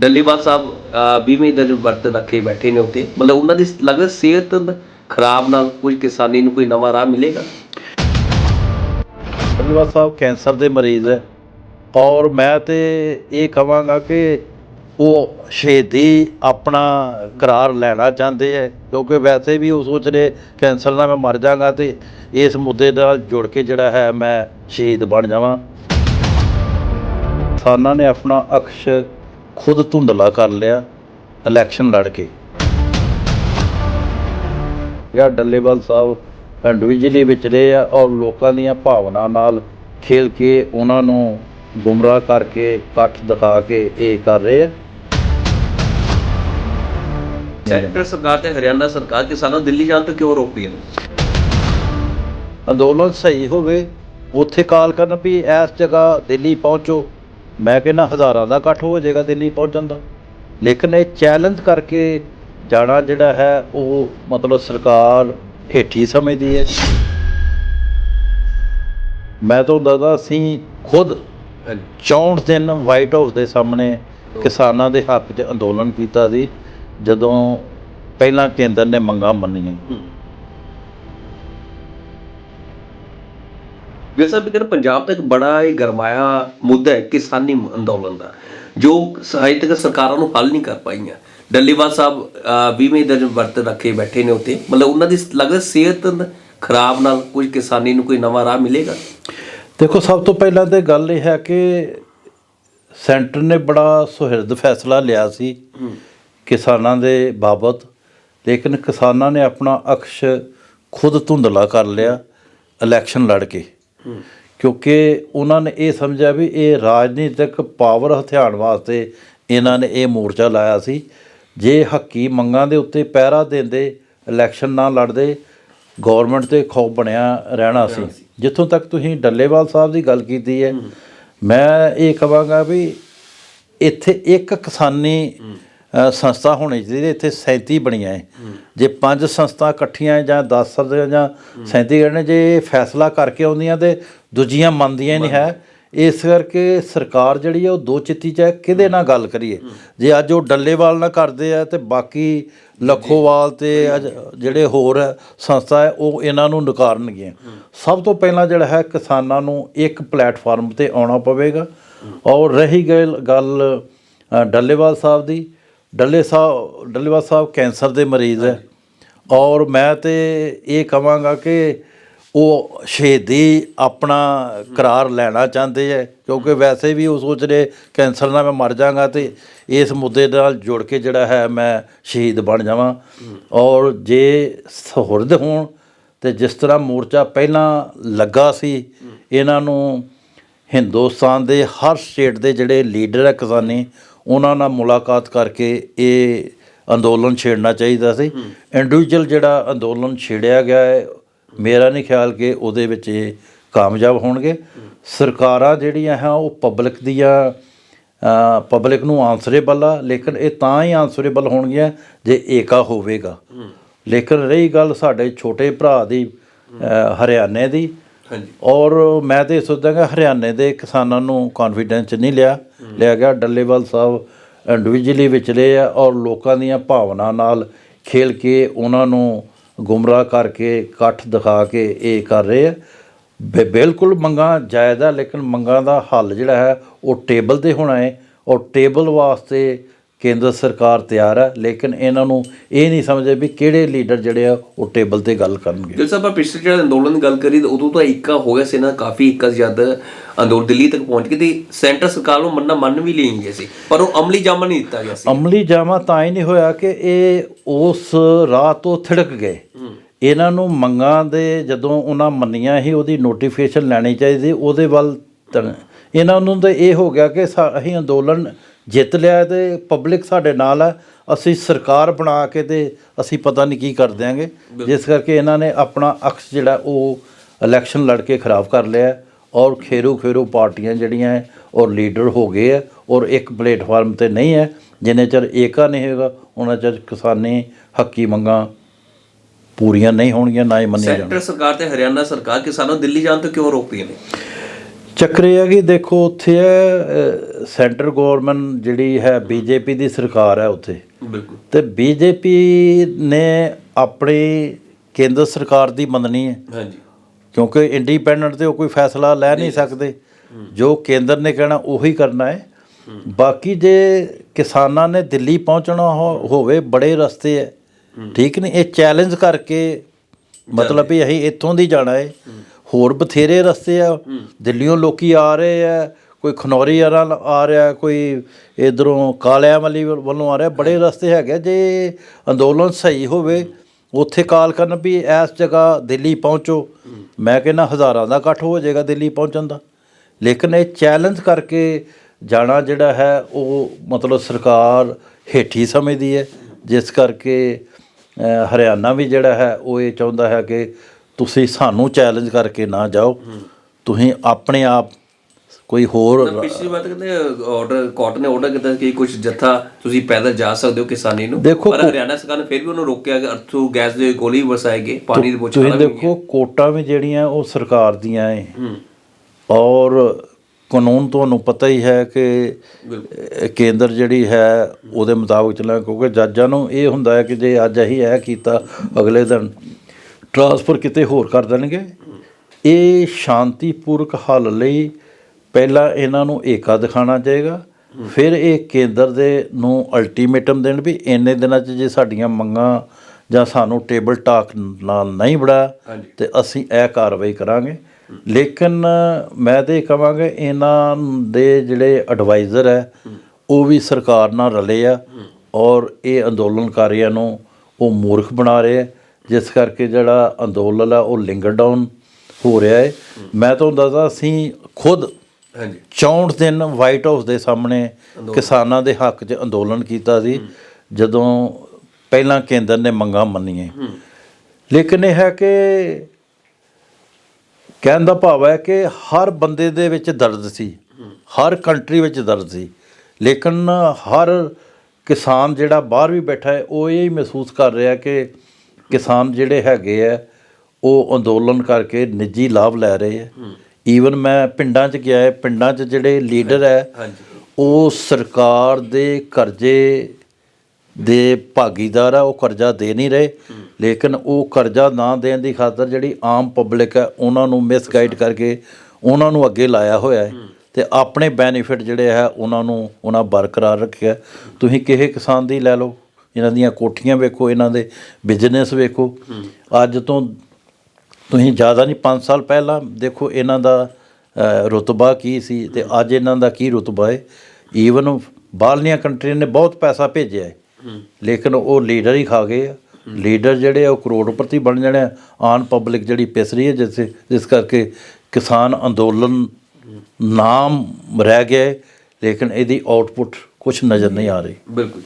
ਡੱਲੀਵਾਲ ਸਾਹਿਬ ਅਹ, 20ਵੇਂ ਦਿਨ ਵਰਤ ਰੱਖੇ ਬੈਠੇ ਨੇ ਉੱਤੇ। ਮਤਲਬ ਉਹਨਾਂ ਦੀ ਲੱਗਦਾ ਸਿਹਤ ਖਰਾਬ ਨਾਲ ਕੋਈ ਕਿਸਾਨੀ ਨੂੰ ਕੋਈ ਨਵਾਂ ਰਾਹ ਮਿਲੇਗਾ? ਧੰਨਵਾਦ ਸਾਹਿਬ ਕੈਂਸਰ ਦੇ ਮਰੀਜ਼ ਹੈ ਔਰ ਮੈਂ ਤੇ ਇਹ ਕਹਾਂਗਾ ਕਿ ਉਹ ਸ਼ਹੀਦੀ ਆਪਣਾ ਕਰਾਰ ਲੈਣਾ ਚਾਹੁੰਦੇ ਹੈ ਕਿਉਂਕਿ ਵੈਸੇ ਵੀ ਉਹ ਸੋਚ ਰਹੇ ਕੈਂਸਰ ਨਾਲ ਮੈਂ ਮਰ ਜਾਗਾ ਤੇ ਇਸ ਮੁੱਦੇ ਨਾਲ ਜੁੜ ਕੇ ਜਿਹੜਾ ਹੈ ਮੈਂ ਸ਼ਹੀਦ ਬਣ ਜਾਵਾਂ। ਕਿਸਾਨਾਂ ਨੇ ਆਪਣਾ ਅਕਸ਼ ਖੁਦ ਧੁੰਦਲਾ ਕਰ ਲਿਆ ਇਲੈਕਸ਼ਨ ਲੜ ਕੇ। ਯਾ ਡੱਲੇਵਾਲ ਸਾਹਿਬ ਇੰਡੀਵਿਜੂਅਲੀ ਵਿਚਰੇ ਆ ਔਰ ਲੋਕਾਂ ਦੀਆਂ ਭਾਵਨਾ ਨਾਲ ਖੇਲ ਕੇ ਉਹਨਾਂ ਨੂੰ ਗੁੰਮਰਾਹ ਕਰਕੇ ਕੱਟ ਦਿਖਾ ਕੇ ਇਹ ਕਰ ਰਹੇ ਆ। ਸੈਂਟਰ ਸਰਕਾਰ ਤੇ ਹਰਿਆਣਾ ਸਰਕਾਰ ਕਿਸਾਨਾਂ ਨੂੰ ਦਿੱਲੀ ਜਾਣ ਤੋਂ ਕਿਉਂ ਰੋਕਦੀਆਂ ਨੇ ਅੰਦੋਲਨ ਸਹੀ ਹੋਵੇ ਉੱਥੇ ਕਾਲ ਕਰਨ ਵੀ ਇਸ ਜਗ੍ਹਾ ਦਿੱਲੀ ਪਹੁੰਚੋ। ਮੈਂ ਕਹਿੰਦਾ ਹਜ਼ਾਰਾਂ ਦਾ ਇਕੱਠ ਹੋ ਜਾਏਗਾ ਦਿੱਲੀ ਪਹੁੰਚਣ ਦਾ। ਲੇਕਿਨ ਇਹ ਚੈਲੰਜ ਕਰਕੇ ਜਾਣਾ ਜਿਹੜਾ ਹੈ, ਉਹ ਮਤਲਬ ਸਰਕਾਰ ਹੇਠੀ ਸਮਝਦੀ ਹੈ। ਮੈਂ ਤਾਂ ਦੱਸਦਾ ਅਸੀਂ ਖੁਦ 64 ਦਿਨ ਵਾਈਟ ਹਾਊਸ ਦੇ ਸਾਹਮਣੇ ਕਿਸਾਨਾਂ ਦੇ ਹੱਕ 'ਚ ਅੰਦੋਲਨ ਕੀਤਾ ਸੀ, ਜਦੋਂ ਪਹਿਲਾਂ ਕੇਂਦਰ ਨੇ ਮੰਗਾਂ ਮੰਨੀਆਂ। ਵੀ ਸਾਹਿਬ ਕਹਿੰਦੇ ਪੰਜਾਬ ਦਾ ਇੱਕ ਬੜਾ ਹੀ ਗਰਮਾਇਆ ਮੁੱਦਾ ਹੈ ਕਿਸਾਨੀ ਅੰਦੋਲਨ ਦਾ ਜੋ ਸਾਹਿਤਕ ਸਰਕਾਰਾਂ ਨੂੰ ਹੱਲ ਨਹੀਂ ਕਰ ਪਾਈਆਂ। ਡੱਲੀਵਾਲ ਸਾਹਿਬ ਅਹ, 20ਵੇਂ ਦਿਨ ਵਰਤ ਰੱਖੇ ਬੈਠੇ ਨੇ ਉੱਤੇ ਮਤਲਬ ਉਹਨਾਂ ਦੀ ਲੱਗਦਾ ਸਿਹਤ ਖਰਾਬ ਨਾਲ ਕੋਈ ਕਿਸਾਨੀ ਨੂੰ ਕੋਈ ਨਵਾਂ ਰਾਹ ਮਿਲੇਗਾ? ਦੇਖੋ ਸਭ ਤੋਂ ਪਹਿਲਾਂ ਤੇ ਗੱਲ ਇਹ ਹੈ ਕਿ ਸੈਂਟਰ ਨੇ ਬੜਾ ਸੁਹਿਰਦ ਫੈਸਲਾ ਲਿਆ ਸੀ ਕਿਸਾਨਾਂ ਦੇ ਬਾਬਤ। ਲੇਕਿਨ ਕਿਸਾਨਾਂ ਨੇ ਆਪਣਾ ਅਕਸ਼ ਖੁਦ ਧੁੰਦਲਾ ਕਰ ਲਿਆ ਇਲੈਕਸ਼ਨ ਲੜ ਕੇ। ਕਿਉਂਕਿ ਉਹਨਾਂ ਨੇ ਇਹ ਸਮਝਿਆ ਵੀ ਇਹ ਰਾਜਨੀਤਿਕ ਪਾਵਰ ਹਥਿਆਣ ਵਾਸਤੇ ਇਹਨਾਂ ਨੇ ਇਹ ਮੋਰਚਾ ਲਾਇਆ ਸੀ। ਜੇ ਹੱਕੀ ਮੰਗਾਂ ਦੇ ਉੱਤੇ ਪਹਿਰਾ ਦਿੰਦੇ ਇਲੈਕਸ਼ਨ ਨਾ ਲੜਦੇ ਗਵਰਨਮੈਂਟ ਤੇ ਖੌਫ ਬਣਿਆ ਰਹਿਣਾ ਸੀ। ਜਿੱਥੋਂ ਤੱਕ ਤੁਸੀਂ ਡੱਲੇਵਾਲ ਸਾਹਿਬ ਦੀ ਗੱਲ ਕੀਤੀ ਹੈ ਮੈਂ ਇਹ ਕਹਾਂਗਾ ਵੀ ਇੱਥੇ ਇੱਕ ਕਿਸਾਨੀ ਸੰਸਥਾ ਹੋਣੀ ਚਾਹੀਦੀ ਹੈ। ਇੱਥੇ 37 ਬਣੀਆਂ ਹੈ। ਜੇ ਪੰਜ ਸੰਸਥਾ ਇਕੱਠੀਆਂ ਜਾਂ 10 ਸਰਦੇ ਜਾਂ 37 ਕਰਨੇ ਜੇ ਇਹ ਫੈਸਲਾ ਕਰਕੇ ਆਉਂਦੀਆਂ ਤੇ ਦੂਜੀਆਂ ਮੰਨਦੀਆਂ ਹੀ ਨਹੀਂ ਹੈ। ਇਸ ਕਰਕੇ ਸਰਕਾਰ ਜਿਹੜੀ ਹੈ ਉਹ ਦੋ ਚਿੱਤੀ ਚ ਹੈ ਕਿਹਦੇ ਨਾਲ ਗੱਲ ਕਰੀਏ? ਜੇ ਅੱਜ ਉਹ ਡੱਲੇਵਾਲ ਨਾਲ ਕਰਦੇ ਆ ਤੇ ਬਾਕੀ ਲਖੋਵਾਲ ਤੇ ਅੱਜ ਜਿਹੜੇ ਹੋਰ ਸੰਸਥਾ ਹੈ ਉਹ ਇਹਨਾਂ ਨੂੰ ਨਕਾਰਨਗੀਆਂ। ਸਭ ਤੋਂ ਪਹਿਲਾਂ ਜਿਹੜਾ ਹੈ ਕਿਸਾਨਾਂ ਨੂੰ ਇੱਕ ਪਲੇਟਫਾਰਮ ਤੇ ਆਉਣਾ ਪਵੇਗਾ। ਔਰ ਰਹੀ ਗੱਲ ਗੱਲ ਅ, ਡੱਲੇਵਾਲ ਸਾਹਿਬ ਦੀ ਡੱਲੇ ਸਾਹਿਬ ਡੱਲੇਵਾ ਸਾਹਿਬ ਕੈਂਸਰ ਦੇ ਮਰੀਜ਼ ਹੈ। ਔਰ ਮੈਂ ਤੇ ਇਹ ਕਹਾਂਗਾ ਕਿ ਉਹ ਸ਼ਹੀਦੀ ਆਪਣਾ ਕਰਾਰ ਲੈਣਾ ਚਾਹੁੰਦੇ ਹੈ, ਕਿਉਂਕਿ ਵੈਸੇ ਵੀ ਉਹ ਸੋਚ ਰਹੇ ਕੈਂਸਰ ਨਾਲ ਮੈਂ ਮਰ ਜਾਗਾ ਤੇ ਇਸ ਮੁੱਦੇ ਨਾਲ ਜੁੜ ਕੇ ਜਿਹੜਾ ਹੈ ਮੈਂ ਸ਼ਹੀਦ ਬਣ ਜਾਵਾਂ। ਔਰ ਜੇ ਸਹੁਰਦ ਹੋਣ ਤੇ ਜਿਸ ਤਰ੍ਹਾਂ ਮੋਰਚਾ ਪਹਿਲਾਂ ਲੱਗਾ ਸੀ, ਇਹਨਾਂ ਨੂੰ ਹਿੰਦੁਸਤਾਨ ਦੇ ਹਰ ਸਟੇਟ ਦੇ ਜਿਹੜੇ ਲੀਡਰ ਹੈ ਕਿਸਾਨੀ ਉਹਨਾਂ ਨਾਲ ਮੁਲਾਕਾਤ ਕਰਕੇ ਇਹ ਅੰਦੋਲਨ ਛੇੜਨਾ ਚਾਹੀਦਾ ਸੀ। ਇੰਡੀਵਿਜੂਅਲ ਜਿਹੜਾ ਅੰਦੋਲਨ ਛੇੜਿਆ ਗਿਆ ਹੈ ਮੇਰਾ ਨਹੀਂ ਖਿਆਲ ਕਿ ਉਹਦੇ ਵਿੱਚ ਇਹ ਕਾਮਯਾਬ ਹੋਣਗੇ। ਸਰਕਾਰਾਂ ਜਿਹੜੀਆਂ ਹੈ ਉਹ ਪਬਲਿਕ ਦੀਆਂ ਪਬਲਿਕ ਨੂੰ ਆਨਸਰੇਬਲ ਆ ਲੇਕਿਨ ਇਹ ਤਾਂ ਹੀ ਆਨਸਰੇਬਲ ਹੋਣਗੀਆਂ ਜੇ ਏਕਾ ਹੋਵੇਗਾ। ਲੇਕਿਨ ਰਹੀ ਗੱਲ ਸਾਡੇ ਛੋਟੇ ਭਰਾ ਦੀ ਹਰਿਆਣੇ ਦੀ ਹਾਂਜੀ। ਔਰ ਮੈਂ ਤੇ ਸੋਚਦਾ ਕਿ ਹਰਿਆਣੇ ਦੇ ਕਿਸਾਨਾਂ ਨੂੰ ਕੌਨਫੀਡੈਂਸ ਨਹੀਂ ਲਿਆ। ਲਿਆ ਗਿਆ ਡੱਲੇਵਾਲ ਸਾਹਿਬ ਇੰਡੀਵਿਜੂਅਲੀ ਵਿਚਲੇ ਆ ਔਰ ਲੋਕਾਂ ਦੀਆਂ ਭਾਵਨਾ ਨਾਲ ਖੇਲ ਕੇ ਉਹਨਾਂ ਨੂੰ ਗੁੰਮਰਾਹ ਕਰਕੇ ਇਕੱਠ ਦਿਖਾ ਕੇ ਇਹ ਕਰ ਰਹੇ ਆ। ਬਿ- ਬਿਲਕੁਲ ਮੰਗਾਂ ਜਾਇਜ਼ ਆ, ਲੇਕਿਨ ਮੰਗਾਂ ਦਾ ਹੱਲ ਜਿਹੜਾ ਹੈ ਉਹ ਟੇਬਲ ਤੇ ਹੋਣਾ ਹੈ ਔਰ ਟੇਬਲ ਵਾਸਤੇ ਕੇਂਦਰ ਸਰਕਾਰ ਤਿਆਰ ਹੈ ਲੇਕਿਨ ਇਹਨਾਂ ਨੂੰ ਇਹ ਨਹੀਂ ਸਮਝਦੇ ਵੀ ਕਿਹੜੇ ਲੀਡਰ ਜਿਹੜੇ ਆ ਉਹ ਟੇਬਲ ਤੇ ਗੱਲ ਕਰਨਗੇ। ਜਿਸ ਆਪਾਂ ਪਿਛਲੇ ਜਿਹੜਾ ਅੰਦੋਲਨ ਦੀ ਗੱਲ ਕਰੀ ਤਾਂ ਉਦੋਂ ਤਾਂ ਇੱਕਾ ਹੋ ਗਿਆ ਸੀ ਨਾ ਕਾਫੀ ਇੱਕਾ ਜਦ ਅੰਦੋਲਨ ਦਿੱਲੀ ਤੱਕ ਪਹੁੰਚ ਗਈ ਤੇ ਸੈਂਟਰ ਸਰਕਾਰ ਨੂੰ ਮੰਨਣਾ ਮੰਨ ਵੀ ਲਈ ਗਈ ਸੀ ਪਰ ਉਹ ਅਮਲੀ ਜਾਮਾ ਨਹੀਂ ਦਿੱਤਾ ਗਿਆ ਸੀ। ਅਮਲੀ ਜਾਮਾ ਤਾਂ ਹੀ ਨਹੀਂ ਹੋਇਆ ਕਿ ਇਹ ਉਸ ਰਾਹ ਤੋਂ ਥਿੜਕ ਗਏ। ਇਹਨਾਂ ਨੂੰ ਮੰਗਾਂ ਦੇ ਜਦੋਂ ਉਹਨਾਂ ਮੰਨੀਆਂ ਹੀ ਉਹਦੀ ਨੋਟੀਫਿਕੇਸ਼ਨ ਲੈਣੀ ਚਾਹੀਦੀ ਉਹਦੇ ਵੱਲ ਇਹਨਾਂ ਨੂੰ ਤਾਂ ਇਹ ਹੋ ਗਿਆ ਕਿ ਸਾ- ਅਸੀਂ ਅੰਦੋਲਨ ਜਿੱਤ ਲਿਆ ਤੇ ਪਬਲਿਕ ਸਾਡੇ ਨਾਲ ਹੈ ਅਸੀਂ ਸਰਕਾਰ ਬਣਾ ਕੇ ਤੇ ਅਸੀਂ ਪਤਾ ਨਹੀਂ ਕੀ ਕਰ ਦਿਆਂਗੇ। ਜਿਸ ਕਰਕੇ ਇਹਨਾਂ ਨੇ ਆਪਣਾ ਅਕਸ ਜਿਹੜਾ ਉਹ ਇਲੈਕਸ਼ਨ ਲੜ ਕੇ ਖਰਾਬ ਕਰ ਲਿਆ ਔਰ ਖੇਰੂ ਖੇਰੂ ਪਾਰਟੀਆਂ ਜਿਹੜੀਆਂ ਹੈ ਔਰ ਲੀਡਰ ਹੋ ਗਏ ਹੈ ਔਰ ਇੱਕ ਪਲੇਟਫਾਰਮ ਤੇ ਨਹੀਂ ਹੈ। ਜਿੰਨੇ ਚਿਰ ਏਕਾ ਨਹੀਂ ਹੋਏਗਾ ਉਹਨਾਂ ਚਿਰ ਕਿਸਾਨੀ ਹੱਕੀ ਮੰਗਾਂ ਪੂਰੀਆਂ ਨਹੀਂ ਹੋਣਗੀਆਂ ਨਾ ਹੀ ਮੰਨੀਆਂ ਜਾਣਗੀਆਂ। ਸੈਂਟਰ ਸਰਕਾਰ ਤੇ ਹਰਿਆਣਾ ਸਰਕਾਰ ਕਿਸਾਨਾਂ ਦਿੱਲੀ ਜਾਣ ਤੋਂ ਕਿਉਂ ਰੋਕਦੀਆਂ ਨੇ ਚੱਕਰ ਇਹ ਹੈ ਕਿ ਦੇਖੋ ਉੱਥੇ ਹੈ ਸੈਂਟਰ ਗਵਰਨਮੈਂਟ ਜਿਹੜੀ ਹੈ ਬੀਜੇਪੀ ਦੀ ਸਰਕਾਰ ਹੈ ਉੱਥੇ। ਬਿਲਕੁਲ। ਤੇ ਬੀਜੇਪੀ ਨੇ ਆਪਣੀ ਕੇਂਦਰ ਸਰਕਾਰ ਦੀ ਮੰਨਣੀ ਹੈ। ਹਾਂਜੀ। ਕਿਉਂਕਿ ਇੰਡੀਪੈਂਡੈਂਟ ਤੇ ਉਹ ਕੋਈ ਫੈਸਲਾ ਲੈ ਨਹੀਂ ਸਕਦੇ। ਜੋ ਕੇਂਦਰ ਨੇ ਕਹਿਣਾ ਉਹੀ ਕਰਨਾ ਹੈ। ਬਾਕੀ ਜੇ ਕਿਸਾਨਾਂ ਨੇ ਦਿੱਲੀ ਪਹੁੰਚਣਾ ਹੋਵੇ ਬੜੇ ਰਸਤੇ ਹੈ। ਠੀਕ ਨਹੀਂ ਇਹ ਚੈਲੰਜ ਕਰਕੇ ਮਤਲਬ ਵੀ ਅਸੀਂ ਇੱਥੋਂ ਦੀ ਜਾਣਾ ਹੈ। ਹੋਰ ਬਥੇਰੇ ਰਸਤੇ ਆ। ਦਿੱਲੀੋਂ ਲੋਕੀ ਆ ਰਹੇ ਆ ਕੋਈ ਖਨੌਰੀ ਵਾਲਾ ਆ ਰਿਹਾ ਕੋਈ ਇਧਰੋਂ ਕਾਲਿਆਂ ਵਾਲੀ ਵੱਲ- ਆ ਰਿਹਾ। ਬੜੇ ਰਸਤੇ ਹੈਗੇ ਜੇ ਅੰਦੋਲਨ ਸਹੀ ਹੋਵੇ ਉੱਥੇ ਕਾਲ ਕਰਨ ਵੀ ਇਸ ਜਗ੍ਹਾ ਦਿੱਲੀ ਪਹੁੰਚੋ। ਮੈਂ ਕਹਿੰਦਾ ਹਜ਼ਾਰਾਂ ਦਾ ਇਕੱਠ ਹੋ ਜਾਏਗਾ ਦਿੱਲੀ ਪਹੁੰਚਣ ਦਾ। ਲੇਕਿਨ ਇਹ ਚੈਲੰਜ ਕਰਕੇ ਜਾਣਾ ਜਿਹੜਾ ਹੈ ਉਹ ਮਤਲਬ ਸਰਕਾਰ ਹੇਠੀ ਸਮਝਦੀ ਹੈ। ਜਿਸ ਕਰਕੇ ਹਰਿਆਣਾ ਵੀ ਜਿਹੜਾ ਹੈ ਉਹ ਇਹ ਚਾਹੁੰਦਾ ਹੈ ਕਿ ਤੁਸੀਂ ਸਾਨੂੰ ਚੈਲੰਜ ਕਰਕੇ ਨਾ ਜਾਓ। ਤੁਸੀਂ ਆਪਣੇ ਆਪ ਕੋਈ ਹੋਰ ਪਿਛਲੀ ਵਾਰ ਕਹਿੰਦੇ ਆਰਡਰ ਕੋਰਟ ਨੇ ਆਰਡਰ ਕੀਤਾ ਕਿ ਕੁਝ ਜੱਥਾ ਤੁਸੀਂ ਪੈਦਲ ਜਾ ਸਕਦੇ ਹੋ ਕਿਸਾਨੀ ਨੂੰ। ਪਰ ਹਰਿਆਣਾ ਸਰਕਾਰ ਨੇ ਫਿਰ ਵੀ ਉਹਨੂੰ ਰੋਕਿਆ ਕਿ ਅਰਥੂ ਗੈਸ ਦੇ ਗੋਲੀ ਵਰਸਾਏਗੇ ਪਾਣੀ ਦੀ ਬੋਛਾਰਾਂ ਵੀ ਦੇਖੋ ਕੋਟਾਂ ਵੀ ਜਿਹੜੀਆਂ ਉਹ ਸਰਕਾਰ ਦੀਆਂ ਹੈ। ਔਰ ਕਾਨੂੰਨ ਤੁਹਾਨੂੰ ਪਤਾ ਹੀ ਹੈ ਕਿ ਕੇਂਦਰ ਜਿਹੜੀ ਹੈ ਉਹਦੇ ਮੁਤਾਬਕ ਚੱਲਣਾ ਕਿਉਂਕਿ ਜੱਜਾਂ ਨੂੰ ਇਹ ਹੁੰਦਾ ਹੈ ਕਿ ਜੇ ਅੱਜ ਅਸੀਂ ਇਹ ਕੀਤਾ ਅਗਲੇ ਦਿਨ ਟਰਾਂਸਫਰ ਕਿਤੇ ਹੋਰ ਕਰ ਦੇਣਗੇ। ਇਹ ਸ਼ਾਂਤੀਪੂਰਕ ਹੱਲ ਲਈ ਪਹਿਲਾਂ ਇਹਨਾਂ ਨੂੰ ਏਕਾ ਦਿਖਾਣਾ ਚਾਹੀਦਾ। ਫਿਰ ਇਹ ਕੇਂਦਰ ਦੇ ਨੂੰ ਅਲਟੀਮੇਟਮ ਦੇਣ ਵੀ ਇੰਨੇ ਦਿਨਾਂ 'ਚ ਜੇ ਸਾਡੀਆਂ ਮੰਗਾਂ ਜਾਂ ਸਾਨੂੰ ਟੇਬਲ ਟਾਕ ਨਾਲ ਨਹੀਂ ਬੜਾ। ਤੇ ਅਸੀਂ ਇਹ ਕਾਰਵਾਈ ਕਰਾਂਗੇ। ਲੇਕਿਨ ਮੈਂ ਤੇ ਕਹਾਂਗਾ ਇਹਨਾਂ ਦੇ ਜਿਹੜੇ ਐਡਵਾਈਜ਼ਰ ਹੈ ਉਹ ਵੀ ਸਰਕਾਰ ਨਾਲ ਰਲੇ ਆ ਔਰ ਇਹ ਅੰਦੋਲਨਕਾਰੀਆਂ ਨੂੰ ਉਹ ਮੂਰਖ ਬਣਾ ਰਹੇ ਆ। ਜਿਸ ਕਰਕੇ ਜਿਹੜਾ ਅੰਦੋਲਨ ਆ ਉਹ ਲਿੰਗਰ ਡਾਊਨ ਹੋ ਰਿਹਾ ਹੈ। ਮੈਂ ਤੁਹਾਨੂੰ ਦੱਸਦਾ ਅਸੀਂ ਖੁਦ ਹਾਂਜੀ। 64 ਦਿਨ ਵਾਈਟ ਹਾਊਸ ਦੇ ਸਾਹਮਣੇ ਕਿਸਾਨਾਂ ਦੇ ਹੱਕ 'ਚ ਅੰਦੋਲਨ ਕੀਤਾ ਸੀ। ਜਦੋਂ ਪਹਿਲਾਂ ਕੇਂਦਰ ਨੇ ਮੰਗਾਂ ਮੰਨੀਆਂ। ਲੇਕਿਨ ਇਹ ਹੈ ਕਿ ਕਹਿਣ ਦਾ ਭਾਵ ਹੈ ਕਿ ਹਰ ਬੰਦੇ ਦੇ ਵਿੱਚ ਦਰਦ ਸੀ। ਹਰ ਕੰਟਰੀ ਵਿੱਚ ਦਰਦ ਸੀ। ਲੇਕਿਨ ਹਰ ਕਿਸਾਨ ਜਿਹੜਾ ਬਾਹਰ ਵੀ ਬੈਠਾ ਹੈ ਉਹ ਇਹ ਹੀ ਮਹਿਸੂਸ ਕਰ ਰਿਹਾ ਕਿ ਕਿਸਾਨ ਜਿਹੜੇ ਹੈਗੇ ਆ ਉਹ ਅੰਦੋਲਨ ਕਰਕੇ ਨਿੱਜੀ ਲਾਭ ਲੈ ਰਹੇ ਹੈ। ਈਵਨ ਮੈਂ ਪਿੰਡਾਂ 'ਚ ਗਿਆ ਹੈ ਪਿੰਡਾਂ 'ਚ ਜਿਹੜੇ ਲੀਡਰ ਹੈ ਉਹ ਸਰਕਾਰ ਦੇ ਕਰਜ਼ੇ ਦੇ ਭਾਗੀਦਾਰ ਆ ਉਹ ਕਰਜ਼ਾ ਦੇ ਨਹੀਂ ਰਹੇ। ਲੇਕਿਨ ਉਹ ਕਰਜ਼ਾ ਨਾ ਦੇਣ ਦੀ ਖਾਤਰ ਜਿਹੜੀ ਆਮ ਪਬਲਿਕ ਹੈ ਉਹਨਾਂ ਨੂੰ ਮਿਸਗਾਈਡ ਕਰਕੇ ਉਹਨਾਂ ਨੂੰ ਅੱਗੇ ਲਾਇਆ ਹੋਇਆ ਹੈ। ਤੇ ਆਪਣੇ ਬੈਨੀਫਿਟ ਜਿਹੜੇ ਹੈ ਉਹਨਾਂ ਨੂੰ ਉਹਨਾਂ ਬਰਕਰਾਰ ਰੱਖਿਆ। ਤੁਸੀਂ ਕਿਸੇ ਕਿਸਾਨ ਦੀ ਲੈ ਲਓ। ਇਹਨਾਂ ਦੀਆਂ ਕੋਠੀਆਂ ਵੇਖੋ ਇਹਨਾਂ ਦੇ ਬਿਜ਼ਨਸ ਵੇਖੋ। ਅੱਜ ਤੋਂ ਤੁਸੀਂ ਜ਼ਿਆਦਾ ਨਹੀਂ 5 ਸਾਲ ਪਹਿਲਾਂ ਦੇਖੋ ਇਹਨਾਂ ਦਾ ਅ, ਰੁਤਬਾ ਕੀ ਸੀ ਤੇ ਅੱਜ ਇਹਨਾਂ ਦਾ ਕੀ ਰੁਤਬਾ ਹੈ। ਈਵਨ ਬਾਹਰਲੀਆਂ ਕੰਟਰੀਆਂ ਨੇ ਬਹੁਤ ਪੈਸਾ ਭੇਜਿਆ ਹੈ। ਲੇਕਿਨ ਉਹ ਲੀਡਰ ਹੀ ਖਾ ਗਏ ਆ। ਲੀਡਰ ਜਿਹੜੇ ਆ ਉਹ ਕਰੋੜਪਤੀ ਬਣ ਜਾਣੇ ਆ। ਆਨ ਪਬਲਿਕ ਜਿਹੜੀ ਪਿਸ ਰਹੀ ਹੈ ਜਿਸ ਜਿਸ ਕਰਕੇ ਕਿਸਾਨ ਅੰਦੋਲਨ ਨਾਮ ਰਹਿ ਗਿਆ ਹੈ। ਲੇਕਿਨ ਇਹਦੀ ਆਉਟਪੁੱਟ ਕੁਝ ਨਜ਼ਰ ਨਹੀਂ ਆ ਰਹੀ। ਬਿਲਕੁਲ।